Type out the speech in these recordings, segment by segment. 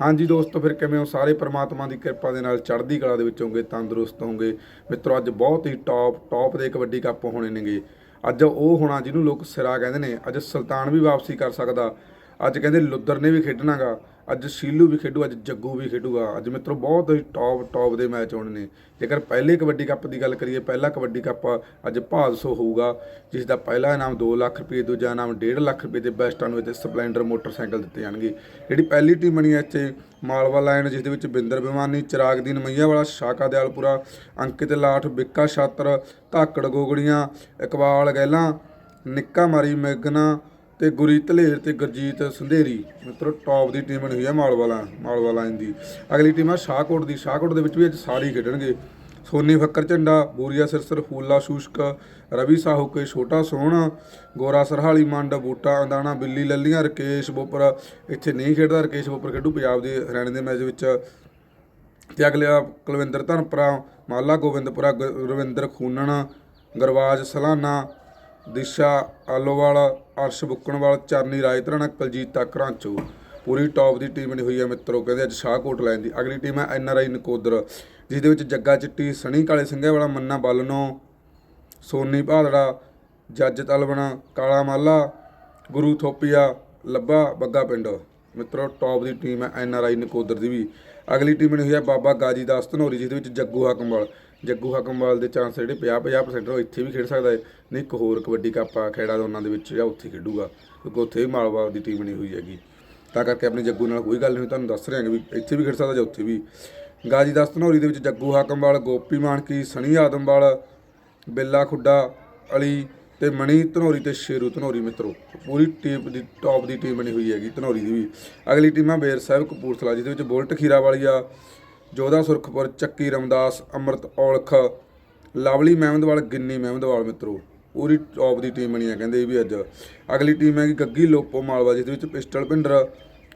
ਹਾਂਜੀ ਦੋਸਤੋ, ਫਿਰ ਕਿਵੇਂ ਹੋ? ਸਾਰੇ ਪ੍ਰਮਾਤਮਾ ਦੀ ਕਿਰਪਾ ਦੇ ਨਾਲ ਚੜ੍ਹਦੀ ਕਲਾ ਦੇ ਵਿੱਚ ਹੋਗੇ, ਤੰਦਰੁਸਤ ਹੋਗੇ। ਮਿੱਤਰੋ, ਅੱਜ ਬਹੁਤ ਹੀ ਟੌਪ ਟੌਪ ਦੇ ਕਬੱਡੀ ਕੱਪ ਹੋਣੇ ਨੇਗੇ। ਅੱਜ ਉਹ ਹੋਣਾ ਜਿਹਨੂੰ ਲੋਕ ਸਿਰਾ ਕਹਿੰਦੇ ਨੇ। ਅੱਜ ਸੁਲਤਾਨ ਵੀ ਵਾਪਸੀ ਕਰ ਸਕਦਾ। ਅੱਜ ਕਹਿੰਦੇ ਲੁੱਦਰ ਨੇ ਵੀ ਖੇਡਣਾਗਾ। ਅੱਜ ਸ਼ੀਲੂ ਵੀ ਖੇਡੂ, ਅੱਜ ਜੱਗੂ ਵੀ ਖੇਡੂਗਾ। ਅੱਜ ਮਿੱਤਰੋ, ਬਹੁਤ ਹੀ ਟੌਪ ਟੌਪ ਦੇ ਮੈਚ ਹੋਣੇ ਨੇ। ਜੇਕਰ ਪਹਿਲੇ ਕਬੱਡੀ ਕੱਪ ਦੀ ਗੱਲ ਕਰੀਏ, ਪਹਿਲਾ ਕਬੱਡੀ ਕੱਪ ਅੱਜ ਭਾਦਸੋ ਹੋਊਗਾ, ਜਿਸ ਦਾ ਪਹਿਲਾ ਇਨਾਮ 2 ਲੱਖ ਰੁਪਏ, ਦੂਜਾ ਇਨਾਮ 1.5 ਲੱਖ ਰੁਪਏ ਤੇ ਬੈਸਟਾਂ ਨੂੰ ਇੱਥੇ ਸਪਲੈਂਡਰ ਮੋਟਰਸਾਈਕਲ ਦਿੱਤੇ ਜਾਣਗੇ। ਜਿਹੜੀ ਪਹਿਲੀ ਟੀਮ ਬਣੀ ਹੈ ਇੱਥੇ, ਮਾਲਵਾ ਲਾਈਨ ਜਿਸ ਦੇ ਵਿੱਚ ਬਿੰਦਰ ਬਿਮਾਨੀ ਚਿਰਾਗਦੀਨ ਮਈਆ ਵਾਲਾ ਸ਼ਾਕਾ ਦਿਆਲਪੁਰਾ, ਅੰਕਿਤ ਲਾਠ, ਬਿੱਕਾ ਛਾਤਰ, ਧਾਕੜ ਗੋਗੜੀਆਂ, ਇਕਬਾਲ ਗਹਿਲਾ, ਨਿੱਕਾ ਮਾਰੀ ਮੈਗਨਾ ਤੇ ਗੁਰੀ ਧਲੇਰ ਤੇ ਗੁਰਜੀਤ ਸੰਧੇਰੀ, ਮਿੱਤਰੋ ਟੌਪ ਦੀ ਟੀਮ ਬਣੀ ਹੋਈ ਹੈ ਮਾਲਵਾਲਾ ਮਾਲਵਾਲਾ ਦੀ। ਅਗਲੀ ਟੀਮ ਆ ਸ਼ਾਹਕੋਟ ਦੀ। ਸ਼ਾਹਕੋਟ ਦੇ ਵਿੱਚ ਵੀ ਅੱਜ ਸਾਰੇ ਖੇਡਣਗੇ। ਸੋਨੀ ਫੱਕਰ ਝੰਡਾ, ਬੂਰੀਆ ਸਿਰਸਰ ਫੂਲਾ ਸ਼ੂਸ਼ਕ, ਰਵੀ ਸਾਹੂ ਕੇ ਛੋਟਾ ਸੋਹਣਾ, ਗੋਰਾ ਸਰਹਾਲੀ ਮੰਡ, ਬੂਟਾ ਅੰਦਾਣਾ, ਬਿੱਲੀ ਲੱਲੀਆਂ, ਰਕੇਸ਼ ਬੋਪਰ। ਇੱਥੇ ਨਹੀਂ ਖੇਡਦਾ, ਰਕੇਸ਼ ਬੋਪਰ ਖੇਡੂ ਪੰਜਾਬ ਦੇ ਹਰਿਆਣੇ ਦੇ ਮੈਚ ਵਿੱਚ। ਤੇ ਅਗਲੇ ਕੁਲਵਿੰਦਰ ਧਨਪੁਰਾ ਮਾਲਾ ਗੋਬਿੰਦਪੁਰਾ ਗੁ- ਰਵਿੰਦਰ ਖੂਨਣ, ਗਰਵਾਜ ਸਲਾਨਾ ਦਿਸ਼ਾ, ਆਲੋਵਾਲ, ਅਰਸ਼ ਬੁੱਕਣਵਾਲ, ਚਰਨੀ ਰਾਜਤਰਾਣਾ, ਕੁਲਜੀਤ ਤਕਰਾਂਚੋ ਪੂਰੀ ਟੌਪ ਦੀ ਟੀਮ ਬਣੀ ਹੋਈ ਹੈ ਮਿੱਤਰੋ, ਕਹਿੰਦੇ ਅੱਜ ਸ਼ਾਹਕੋਟ ਲਾਈਨ ਦੀ। ਅਗਲੀ ਟੀਮ ਹੈ ਐਨ ਆਰ ਆਈ ਨਕੋਦਰ ਜਿਸ ਦੇ ਵਿੱਚ ਜੱਗਾ ਚਿੱਟੀ ਸਣੀ ਕਾਲੇ ਸਿੰਘੇ ਵਾਲਾ ਮੰਨਾ ਬਾਲਨੋ, ਸੋਨੀ ਭਾਦੜਾ, ਜੱਜ ਤਲਵਣਾ ਕਾਲਾ ਮਾਲਾ ਗੁਰੂ ਥੋਪੀਆ, ਲੱਭਾ ਬੱਗਾ ਪਿੰਡ। ਮਿੱਤਰੋ ਟੌਪ ਦੀ ਟੀਮ ਹੈ ਐਨ ਆਰ ਆਈ ਨਕੋਦਰ ਦੀ ਵੀ। ਅਗਲੀ ਟੀਮ ਬਣੀ ਹੋਈ ਹੈ ਬਾਬਾ ਗਾਜੀ ਦਾਸ ਧਨੋਰੀ ਜਿਸ ਵਿੱਚ ਜੱਗੂ ਹਾਕਮਵਾਲ। ਜੱਗੂ ਹਾਕਮਵਾਲ ਦੇ ਚਾਂਸ ਜਿਹੜੇ 50 50% ਉਹ ਇੱਥੇ ਵੀ ਖੇਡ ਸਕਦਾ ਹੈ ਨਹੀਂ, ਇੱਕ ਹੋਰ ਕਬੱਡੀ ਕੱਪ ਆ ਦਾ ਉਹਨਾਂ ਦੇ ਵਿੱਚ ਜਾਂ ਉੱਥੇ ਖੇਡੂਗਾ। ਕਿਉਂਕਿ ਉੱਥੇ ਵੀ ਮਾਲਵਾ ਦੀ ਟੀਮ ਬਣੀ ਹੋਈ ਹੈਗੀ। ਤਾਂ ਕਰਕੇ ਆਪਣੇ ਜੱਗੂ ਨਾਲ ਕੋਈ ਗੱਲ ਨਹੀਂ ਤੁਹਾਨੂੰ ਦੱਸ ਰਹੇ ਹਾਂ ਵੀ ਇੱਥੇ ਵੀ ਖੇਡ ਸਕਦਾ ਜਾਂ ਉੱਥੇ ਵੀ। ਗਾਜੀ ਦਾਸ ਧਨੋਰੀ ਦੇ ਵਿੱਚ ਜੱਗੂ ਹਾਕਮਵਾਲ, ਗੋਪੀ ਮਾਨਕੀ ਸਣੀ ਆਦਮਵਾਲ, ਬਿੱਲਾ ਖੁੱਡਾ, ਅਲੀ ਤੇ ਮਣੀ ਧਨੌਰੀ ਤੇ ਸ਼ੇਰੂ ਧਨੋਰੀ ਮਿੱਤਰੋ, ਪੂਰੀ ਟੀਮ ਦੀ ਟੌਪ ਦੀ ਟੀਮ ਬਣੀ ਹੋਈ ਹੈਗੀ ਧਨੌਰੀ ਦੀ ਵੀ। ਅਗਲੀ ਟੀਮਾਂ ਬੇਰ ਸਾਹਿਬ ਕਪੂਰਥਲਾ, ਜਿਹਦੇ ਵਿੱਚ ਬੁਲਟ ਖੀਰਾ ਵਾਲੀ ਆ, ਜੋਧਾ ਸੁਰਖਪੁਰ, ਚੱਕੀ ਰਮਦਾਸ, ਅਮਰਤ ਔਲਖ, ਲਵਲੀ ਮਹਿਮਦਵਾਲ, ਗਿੰਨੀ ਮਹਿਮਦਵਾਲ ਮਿੱਤਰੋ, ਪੂਰੀ ਟੌਪ ਦੀ ਟੀਮ ਬਣੀ ਹੈ ਕਹਿੰਦੇ ਇਹ ਵੀ ਅੱਜ। ਅਗਲੀ ਟੀਮ ਹੈਗੀ ਗੱਗੀ ਲੋਪੋ ਮਾਲਵਾ, ਜਿਹਦੇ ਵਿੱਚ ਪਿਸਟਲ ਭਿੰਡਰ,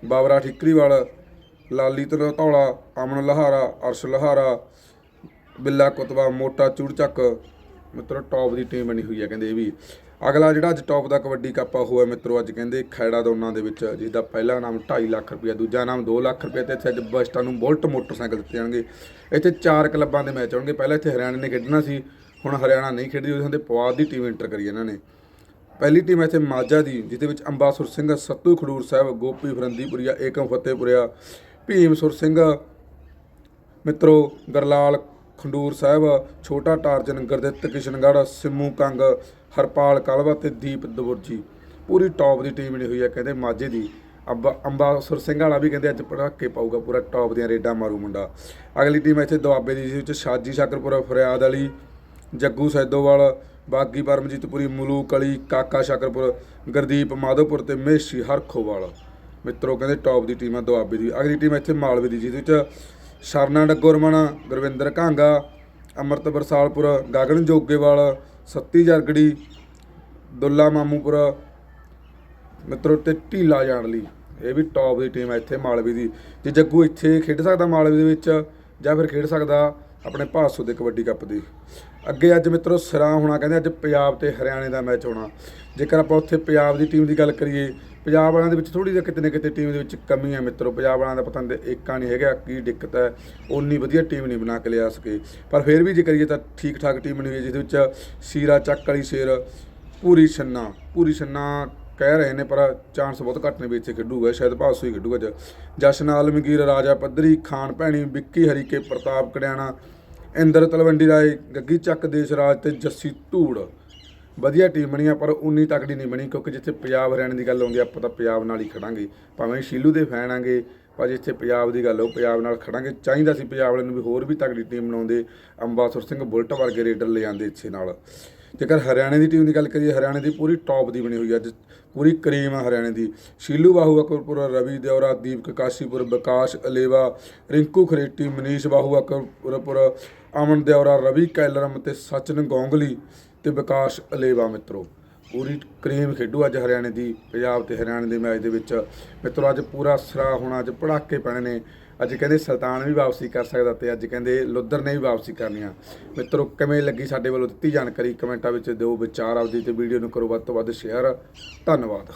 ਬਾਬਰਾ ਠਿਕਰੀਵਾਲ, ਲਾਲੀ ਤਰ ਧੌਲਾ, ਅਮਨ ਲਹਾਰਾ, ਅਰਸ਼ ਲਹਾਰਾ, ਬਿੱਲਾ ਕੁਤਬਾ ਮੋਟਾ ਚੂੜਚੱਕ ਮਿੱਤਰੋ ਟੌਪ ਦੀ ਟੀਮ ਬਣੀ ਹੋਈ ਹੈ ਕਹਿੰਦੇ ਇਹ ਵੀ। ਅਗਲਾ ਜਿਹੜਾ ਅੱਜ ਟੌਪ ਦਾ ਕਬੱਡੀ ਕੱਪ ਆ ਹੋਇਆ ਮਿੱਤਰੋ, ਅੱਜ ਕਹਿੰਦੇ ਖੈੜਾ ਦੋਨਾਂ ਦੇ ਵਿੱਚ ਜਿਸਦਾ ਪਹਿਲਾ ਨਾਮ 2.5 ਲੱਖ ਰੁਪਇਆ ਦੂਜਾ ਨਾਮ 2 ਲੱਖ ਰੁਪਇਆ ਤੇ ਇੱਥੇ ਅੱਜ ਬਸਟਾਂ ਨੂੰ ਬੁਲਟ ਮੋਟਰਸਾਈਕਲ ਦਿੱਤੇ ਜਾਣਗੇ। ਇੱਥੇ ਚਾਰ ਕਲੱਬਾਂ ਦੇ ਮੈਚ ਹੋਣਗੇ। ਪਹਿਲਾਂ ਇੱਥੇ ਹਰਿਆਣਾ ਨੇ ਖੇਡਣਾ ਸੀ, ਹੁਣ ਹਰਿਆਣਾ ਨਹੀਂ ਖੇਡਦੀ, ਉਹਦੇ ਹੁੰਦੇ ਪਵਾਦ ਦੀ ਟੀਮ ਐਂਟਰ ਕਰੀ ਇਹਨਾਂ ਨੇ। ਪਹਿਲੀ ਟੀਮ ਇੱਥੇ ਮਾਝਾ ਦੀ, ਜਿਹਦੇ ਵਿੱਚ ਅੰਬਾਸੁਰ ਸਿੰਘ, ਸੱਤੂ ਖਡੂਰ ਸਾਹਿਬ, ਗੋਪੀ ਫਰੰਦੀਪੁਰੀਆ, ਏਕਮ ਫਤਿਹਪੁਰੀਆ, ਭੀਮ ਸੁਰ ਸਿੰਘ, ਮਿੱਤਰੋ, ਗਰਲਾਲ ਖੰਡੂਰ ਸਾਹਿਬ, ਛੋਟਾ ਟਾਰਜਨ ਗੁਰਦਿੱਤ ਕਿਸ਼ਨਗੜ੍ਹ ਸਿੰਮੂ ਕੰਗ, ਹਰਪਾਲ ਕਲਵਾ ਤੇ ਦੀਪ ਦਬੁਰਜੀ ਪੂਰੀ ਟੌਪ ਦੀ ਟੀਮ ਬਣੀ ਹੋਈ ਹੈ ਕਹਿੰਦੇ ਮਾਝੇ ਦੀ। ਅੰਬਾ, ਅੰਬਾਸੁਰ ਸਿੰਘ ਵਾਲਾ ਵੀ ਕਹਿੰਦੇ ਅੱਜ ਪੜਾਕੇ ਪਾਊਗਾ ਪੂਰਾ ਟੌਪ ਦੀਆਂ ਰੇਡਾਂ ਮਾਰੂ ਮੁੰਡਾ। ਅਗਲੀ ਟੀਮ ਇੱਥੇ ਦੁਆਬੇ ਦੀ, ਜਿਸ ਵਿੱਚ ਸ਼ਾਜੀ ਸ਼ਾਕਰਪੁਰ, ਫਰਿਆਦ ਵਾਲੀ ਜੱਗੂ ਸੈਦੋਵਾਲ, ਬਾਗੀ ਪਰਮਜੀਤਪੁਰੀ ਮਲੂਕ ਅਲੀ, ਕਾਕਾ ਸ਼ਾਕਰਪੁਰ, ਗੁਰਦੀਪ ਮਾਧੋਪੁਰ ਤੇ ਮੇਸ਼ੀ ਹਰਖੋਵਾਲ। ਮਿੱਤਰੋ ਕਹਿੰਦੇ ਟੌਪ ਦੀ ਟੀਮ ਆ ਦੁਆਬੇ ਦੀ। ਅਗਲੀ ਟੀਮ ਇੱਥੇ ਮਾਲਵੇ ਦੀ ਜਿਹਦੇ ਵਿੱਚ ਸ਼ਰਨਾ ਡੱਗੋਰਮਨ ਗੁਰਵਿੰਦਰ ਘਾਂਗਾ ਅਮਰਤ ਬਰਸਾਲਪੁਰ ਗਗਨ ਜੋਗੇਵਾਲ, ਸੱਤੀ ਜਰਗੜੀ, ਦੁੱਲਾ ਮਾਮੂਪੁਰ। ਮਿੱਤਰੋ, ਤੇ ਢੀਲਾ ਜਾਣ ਲਈ। ਇਹ ਵੀ ਟੌਪ ਦੀ ਟੀਮ ਹੈ ਇੱਥੇ ਮਾਲਵੇ ਦੀ। ਜੇ ਜੱਗੂ ਇੱਥੇ ਖੇਡ ਸਕਦਾ ਮਾਲਵੇ ਦੇ ਵਿੱਚ, ਜਾਂ ਫਿਰ ਖੇਡ ਸਕਦਾ ਆਪਣੇ ਭਾਸੋ ਦੇ ਕਬੱਡੀ ਕੱਪ ਦੀ। ਅੱਗੇ ਅੱਜ ਮਿੱਤਰੋ, ਸਿਰਾ ਹੋਣਾ ਕਹਿੰਦੇ ਅੱਜ ਪੰਜਾਬ ਤੇ ਹਰਿਆਣੇ ਦਾ ਮੈਚ ਹੋਣਾ। ਜੇਕਰ ਆਪਾਂ ਉੱਥੇ ਪੰਜਾਬ ਦੀ ਟੀਮ ਦੀ ਗੱਲ ਕਰੀਏ ਪੰਜਾਬ ਵਾਲਿਆਂ ਦੇ ਵਿੱਚ ਥੋੜੀ ਜਿਹੀ ਕਿਤੇ ਨਾ ਕਿਤੇ ਟੀਮ ਦੇ ਵਿੱਚ ਕਮੀ ਹੈ ਮਿੱਤਰੋ, ਪੰਜਾਬ ਵਾਲਿਆਂ ਦਾ ਪਤਾ ਨਹੀਂ ਏਕਾ ਨਹੀਂ ਹੈਗਾ, ਕੀ ਦਿੱਕਤ ਹੈ ਉਨੀ ਵਧੀਆ ਟੀਮ ਨਹੀਂ ਬਣਾ ਕੇ ਲਿਆ ਸਕੇ। ਪਰ ਫਿਰ ਵੀ ਜੇ ਕਰੀਏ ਤਾਂ ਠੀਕ ਠਾਕ ਟੀਮ ਬਣੀ ਹੋਈ ਹੈ, ਜਿਹਦੇ ਵਿੱਚ ਸੀਰਾ, ਚੱਕ ਵਾਲੀ ਸ਼ੇਰ, ਪੂਰੀ ਛੰਨਾ ਪੂਰੀ ਛੰਨਾ ਕਹਿ ਰਹੇ ਨੇ, ਪਰ ਚਾਂਸ ਬਹੁਤ ਘੱਟ ਨੇ ਵੀ ਇੱਥੇ ਖੇਡੂਗਾ, ਸ਼ਾਇਦ ਭਾਸੋ ਹੀ ਖੇਡੂਗਾ ਅੱਜ। ਜਸ਼ਨ ਆਲਮਗੀਰ, ਰਾਜਾ ਪੱਧਰੀ, ਖਾਨ ਭੈਣੀ, ਵਿੱਕੀ ਹਰੀਕੇ, ਪ੍ਰਤਾਪ ਕੜਿਆਣਾ, ਇੰਦਰ ਤਲਵੰਡੀ ਰਾਏ, ਗੱਗੀ ਚੱਕ, ਦੇਸ਼ ਰਾਜ ਤੇ ਜੱਸੀ ਧੂੜ। ਵਧੀਆ ਟੀਮ ਬਣੀ ਆ ਪਰ ਉਨੀ ਤਕੜੀ ਨਹੀਂ ਬਣੀ ਕਿਉਂਕਿ ਜਿੱਥੇ ਪੰਜਾਬ ਹਰਿਆਣੇ ਦੀ ਗੱਲ ਆਉਂਦੀ ਆ, ਆਪਾਂ ਤਾਂ ਪੰਜਾਬ ਨਾਲ ਹੀ ਖੜਾਂਗੇ। ਭਾਵੇਂ ਸ਼ੀਲੂ ਦੇ ਫੈਨ ਆਂਗੇ ਪਰ ਜਿੱਥੇ ਪੰਜਾਬ ਦੀ ਗੱਲ ਹੋ ਪੰਜਾਬ ਨਾਲ ਖੜਾਂਗੇ। ਚਾਹੀਦਾ ਸੀ ਪੰਜਾਬ ਵਾਲਿਆਂ ਨੂੰ ਵੀ ਹੋਰ ਵੀ ਤਕੜੀ ਟੀਮ ਬਣਾਉਂਦੇ ਅੰਬਾਸੁਰ ਸਿੰਘ ਬੁਲਟ ਵਰਗੇ ਰੇਡਰ ਲੈ ਜਾਂਦੇ ਇੱਥੇ ਨਾਲ। ਜੇਕਰ ਹਰਿਆਣੇ ਦੀ ਟੀਮ ਦੀ ਗੱਲ ਕਰੀਏ ਹਰਿਆਣੇ ਦੀ ਪੂਰੀ ਟੌਪ ਦੀ ਬਣੀ ਹੋਈ ਅੱਜ ਪੂਰੀ ਕਰੀਮ ਆ ਹਰਿਆਣੇ ਦੀ। ਸ਼ੀਲੂ ਬਾਹੂ ਅਕਬਰਪੁਰ ਰਵੀ ਦੇਵਰਾ ਦੀਪਕ ਕਾਸ਼ੀਪੁਰ ਵਿਕਾਸ ਅਲੇਵਾ ਰਿੰਕੂ ਖਰੇਟੀ ਮਨੀਸ਼ ਬਾਹੂ ਅਕਬਰਪੁਰ ਅਮਨ ਦੇਵਰਾ ਰਵੀ ਕੈਲਰਮ ਤੇ ਸਚਨ ਗੋਂਗਲੀ। ਤੇ ਵਿਕਾਸ ਅਲੇਵਾ ਮਿੱਤਰੋ। ਪੂਰੀ ਕਰੀਮ ਖੇਡੂ ਅੱਜ ਹਰਿਆਣੇ ਦੀ, ਪੰਜਾਬ ਤੇ ਹਰਿਆਣੇ ਦੇ ਮੈਚ ਦੇ ਵਿੱਚ। ਮਿੱਤਰੋ, ਅੱਜ ਪੂਰਾ ਸਰਾ ਹੋਣਾ, ਅੱਜ ਪੜਾਕੇ ਪੈਣੇ ਨੇ। ਅੱਜ ਕਹਿੰਦੇ ਸੁਲਤਾਨ ਵੀ ਵਾਪਸੀ ਕਰ ਸਕਦਾ ਤੇ ਅੱਜ ਕਹਿੰਦੇ ਲੁੱਧਰ ਨੇ ਵੀ ਵਾਪਸੀ ਕਰਨੀ ਆ। ਮਿੱਤਰੋ, ਕਿਵੇਂ ਲੱਗੀ ਸਾਡੇ ਵੱਲੋਂ ਦਿੱਤੀ ਜਾਣਕਾਰੀ? ਕਮੈਂਟਾਂ ਵਿੱਚ ਦਿਓ ਵਿਚਾਰ ਆਪਦੀ ਤੇ ਵੀਡੀਓ ਨੂੰ ਕਰੋ ਵੱਧ ਤੋਂ ਵੱਧ ਸ਼ੇਅਰ। ਧੰਨਵਾਦ।